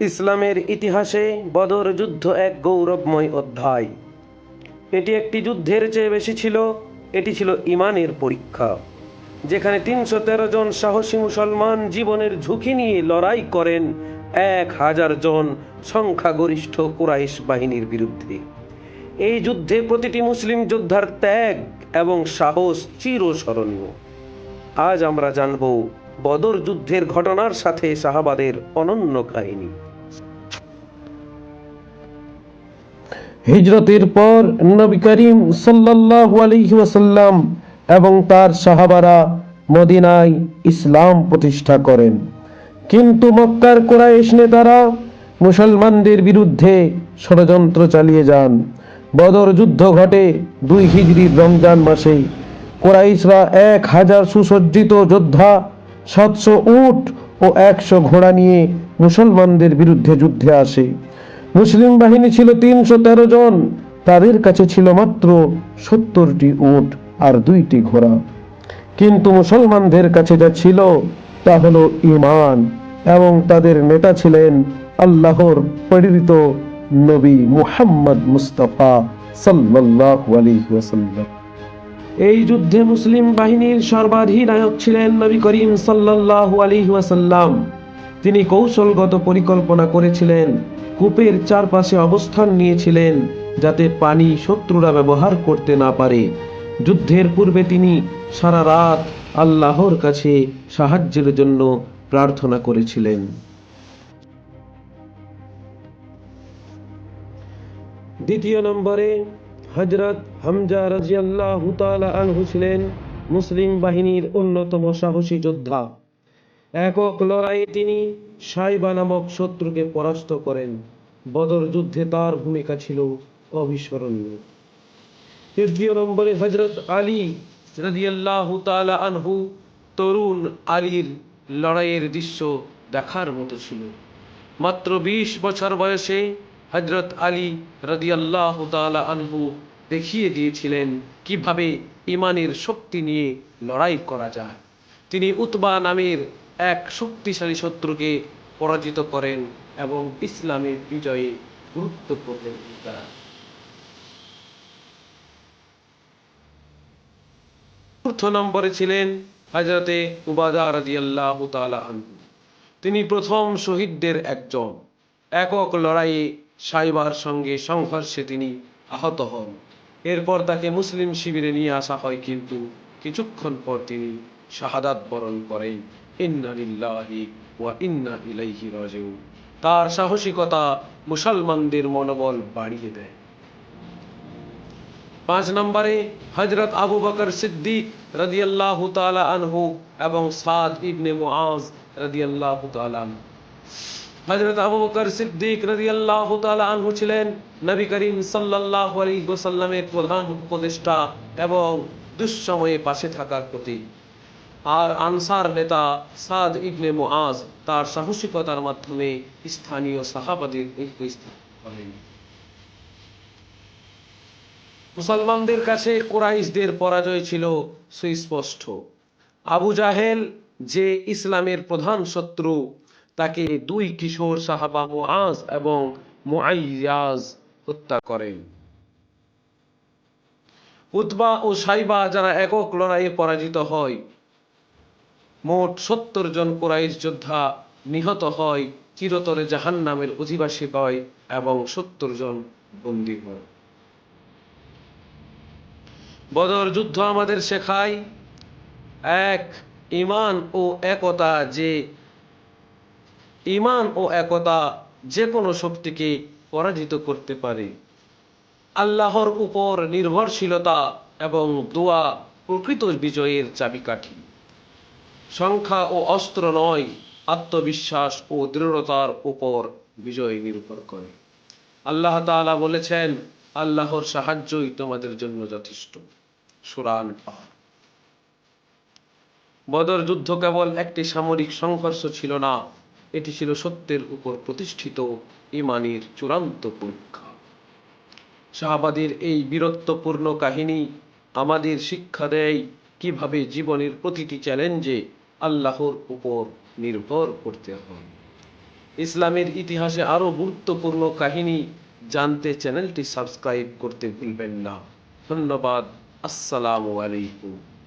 ইসলামের ইতিহাসে বদর যুদ্ধ এক গৌরবময় অধ্যায়। এটি একটি যুদ্ধের চেয়ে বেশি ছিল, এটি ছিল ইমানের পরীক্ষা, যেখানে তিনশো তেরো জন সাহসী মুসলমান জীবনের ঝুঁকি নিয়ে লড়াই করেন এক হাজার জন সংখ্যাগরিষ্ঠ কুরাইশ বাহিনীর বিরুদ্ধে। এই যুদ্ধে প্রতিটি মুসলিম যোদ্ধার ত্যাগ এবং সাহস চিরস্মরণীয়। আজ আমরা জানব বদর যুদ্ধের ঘটনার সাথে সাহাবাদের অনন্য কাহিনী। হিজরতের পর নবী করিম আলাইহি ওয়াসাল্লাম এবং তার সাহাবারা মদিনায় ইসলাম প্রতিষ্ঠা করেন। কিন্তু মক্কার কুরাইশ নেতারা মুসলমানদের বিরুদ্ধে ষড়যন্ত্র চালিয়ে যান। বদর যুদ্ধ ঘটে দুই হিজরির রমজান মাসে। কোরাইশরা এক হাজার সুসজ্জিত যোদ্ধা, সাতশো উট ও একশো ঘোড়া নিয়ে মুসলমানদের বিরুদ্ধে যুদ্ধে আসে। মুসলিম বাহিনী ছিল তিনশো তেরো জন। তাদের কাছে ছিল মাত্র সত্তরটি উট আর দুইটি ঘোড়া। কিন্তু মুসলমানদের কাছে যা ছিল, তা হলো ইমান এবং তাদের নেতা ছিলেন আল্লাহর প্রেরিত নবী মুহাম্মদ মুস্তাফা সাল্লাল্লাহু আলাইহি ওয়াসাল্লাম। এই যুদ্ধে মুসলিম বাহিনীর সর্বাধিনায়ক ছিলেন নবী করিম সাল্লাল্লাহু আলাইহি ওয়াসাল্লাম। তিনি কৌশলগত পরিকল্পনা করেছিলেন। কূপের চারপাশে অবস্থান নিয়েছিলেন যাতে পানি শত্রুরা ব্যবহার করতে না পারে। যুদ্ধের পূর্বে তিনি সারা রাত আল্লাহর কাছে সাহায্যের জন্য প্রার্থনা করেছিলেন। দ্বিতীয় নম্বরে হজরত হামজা রাজিয়াল্লাহু আনহু ছিলেন মুসলিম বাহিনীর অন্যতম সাহসী যোদ্ধা। একক লড়াইয়ে তিনি সাইবা নামক শত্রুকে পরাস্ত করেন। বদর যুদ্ধে তার ভূমিকা ছিল অবিস্মরণীয়। তৃতীয় নম্বরে হজরত আলী রাদিয়াল্লাহু তাআলা আনহু তরুণ আলীর লড়াইয়ের দৃশ্য দেখার মতো ছিল। মাত্র বিশ বছর বয়সে হজরত আলী রাদিয়াল্লাহু তাআলা আনহু দেখিয়ে দিয়েছিলেন কীভাবে ইমানের শক্তি নিয়ে লড়াই করা যায়। তিনি উতবা নামের এক শক্তিশালী শত্রুকে পরাজিত করেন এবং ইসলামের বিজয়ে গুরুত্বপূর্ণ ভূমিকা। চতুর্থ নম্বরে ছিলেন হজরতে উবাদা তাআলা আনহু। তিনি প্রথম শহীদদের একজন। একক লড়াইয়ে সাইবার সঙ্গে সংঘর্ষে তিনি আহত হন। এরপর তাকে মুসলিম শিবিরে নিয়ে আসা হয়, কিন্তু কিছুক্ষণ পর তিনি শাহাদাত বরণ রাজিউন। তার সাহসিকতা মুসলমানদের মনোবল বাড়িয়ে দেয়। পাঁচ নম্বরে হজরত আবু বকর সিদ্দিক রাদিয়াল্লাহু তাআলা আনহু এবং সাদ ইবনে মুআজ রাদিয়াল্লাহু আনহু। হজরত আবু বকর সিদ্দিক রাদিয়াল্লাহু তাআলা আনহু ছিলেন নবী করিম সাল্লাল্লাহু আলাইহি ওয়াসাল্লামের প্রধান উপদেষ্টা এবং দুঃসময়ে পাশে থাকার প্রতীক আর আনসার নেতা সাদ ইবনে মুআজ তার সাহসিকতার মাধ্যমে স্থানীয় সাহাবাদের মুসলমানদের কাছে কোরাইশদের পরাজয় ছিল সুস্পষ্ট। আবু জাহেল, যে ইসলামের প্রধান শত্রু, তাকে দুই কিশোর সাহাবা মুআজ এবং মুআইয়াজ হত্যা করেন উতবা ও সাইবা যারা একক লড়াইয়ে পরাজিত হয় মোট সত্তর জন কোরাইশ যোদ্ধা নিহত হয়, চিরতরে জাহান্নামের অধিবাসী হয় এবং সত্তর জন বন্দী হয়। বদর যুদ্ধ আমাদের শেখায় এক ইমান ও একতা যে, ইমান ও একতা যে কোনো শক্তিকে পরাজিত করতে পারে। আল্লাহর উপর নির্ভরশীলতা এবং দোয়া প্রকৃত বিজয়ের চাবিকাঠি। সংখ্যা ও অস্ত্র নয়, আত্মবিশ্বাস ও দৃঢ়তার উপর বিজয় নির্ভর করে। আল্লাহ তাআলা বলেছেন, আল্লাহর সাহায্যই তোমাদের জন্য যথেষ্ট। সুরান বদর যুদ্ধ কেবল একটি সামরিক সংঘর্ষ ছিল না, এটি ছিল সত্যের উপর প্রতিষ্ঠিত ইমানের চূড়ান্ত পরীক্ষা। শাহাবাদের এই বীরত্বপূর্ণ কাহিনী আমাদের শিক্ষা দেয় কীভাবে জীবনের প্রতিটি চ্যালেঞ্জে আল্লাহর উপর নির্ভর করতে হবে। ইসলামের ইতিহাসে আরও গুরুত্বপূর্ণ কাহিনী জানতে চ্যানেলটি সাবস্ক্রাইব করতে ভুলবেন না। ধন্যবাদ। আসসালামু আলাইকুম।